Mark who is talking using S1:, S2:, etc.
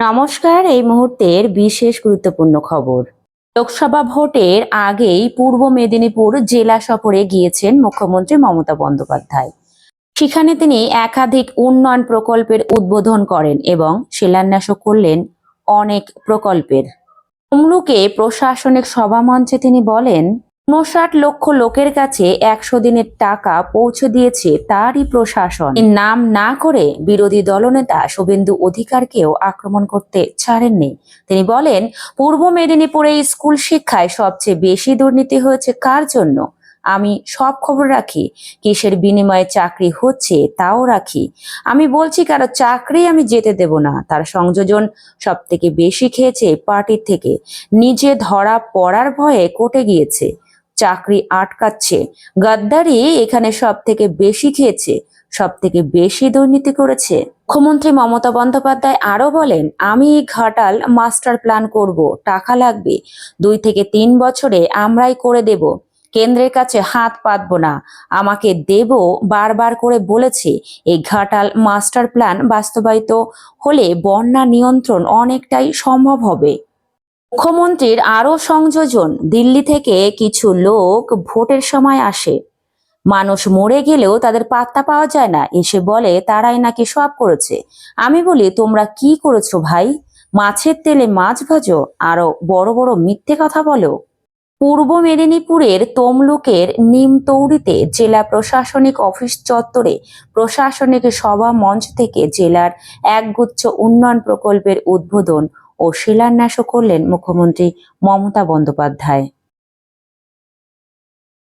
S1: নমস্কার, এই মুহূর্তের বিশেষ গুরুত্বপূর্ণ খবর। লোকসভা ভোটের আগেই পূর্ব মেদিনীপুর জেলা সফরে গিয়েছেন মুখ্যমন্ত্রী মমতা বন্দ্যোপাধ্যায়। সেখানে তিনি একাধিক উন্নয়ন প্রকল্পের উদ্বোধন করেন এবং শিলান্যাসও করলেন অনেক প্রকল্পের। তমলুকে প্রশাসনিক সভামঞ্চে তিনি বলেন উনষাট লক্ষ লোকের কাছে একশো দিনের টাকা পৌঁছে দিয়েছে তারই প্রশাসন। নাম না করে বিরোধী দলনেতা শুভেন্দু অধিকারকেও আক্রমণ করতে ছাড়েননি। তিনি বলেন, পূর্ব মেদিনীপুরে স্কুল শিক্ষায় সবচেয়ে বেশি দুর্নীতি হয়েছে কার জন্য? আমি সব খবর রাখি। কিসের বিনিময়ে চাকরি হচ্ছে তাও রাখি। আমি বলছি, কারও চাকরি আমি যেতে দেব না। তার সংযোজন সব থেকে বেশি খেয়েছে পার্টির থেকে। নিজে ধরা পড়ার ভয়ে কোটে গিয়েছে। চাকরি আটকাচ্ছে। গাদ্দারি এখানে সব থেকে বেশি খেয়েছে সব থেকে বেশি দুর্নীতি করেছে। মুখ্যমন্ত্রী মমতা বন্দ্যোপাধ্যায় আরও বলেন, আমি ঘাটাল মাস্টার প্ল্যান করব, টাকা লাগবে। দুই থেকে তিন বছরে আমরাই করে দেব। কেন্দ্রের কাছে হাত পাতবো না। আমাকে দেব বারবার করে বলেছে, এই ঘাটাল মাস্টার প্ল্যান বাস্তবায়িত হলে বন্যা নিয়ন্ত্রণ অনেকটাই সম্ভব হবে। মুখ্যমন্ত্রীর আরও সংযোজন, দিল্লি থেকে কিছু লোক ভোটের সময় আসে। মানুষ মরে গেলেও তাদের পাত্তা পাওয়া যায় না। এসে বলে, তারাই নাকি সব করেছে? আমি বলি, তোমরা কি করেছ ভাই? মাছের তেলে মাছ ভাজো, আরও বড় বড় মিথ্যে কথা বলো। পূর্ব মেদিনীপুরের তমলুকের নিমতৌড়িতে জেলা প্রশাসনিক অফিস চত্বরে প্রশাসনিক সভা মঞ্চ থেকে জেলার একগুচ্ছ উন্নয়ন প্রকল্পের উদ্বোধন ও শিলান্যাসও করলেন মুখ্যমন্ত্রী মমতা বন্দ্যোপাধ্যায়।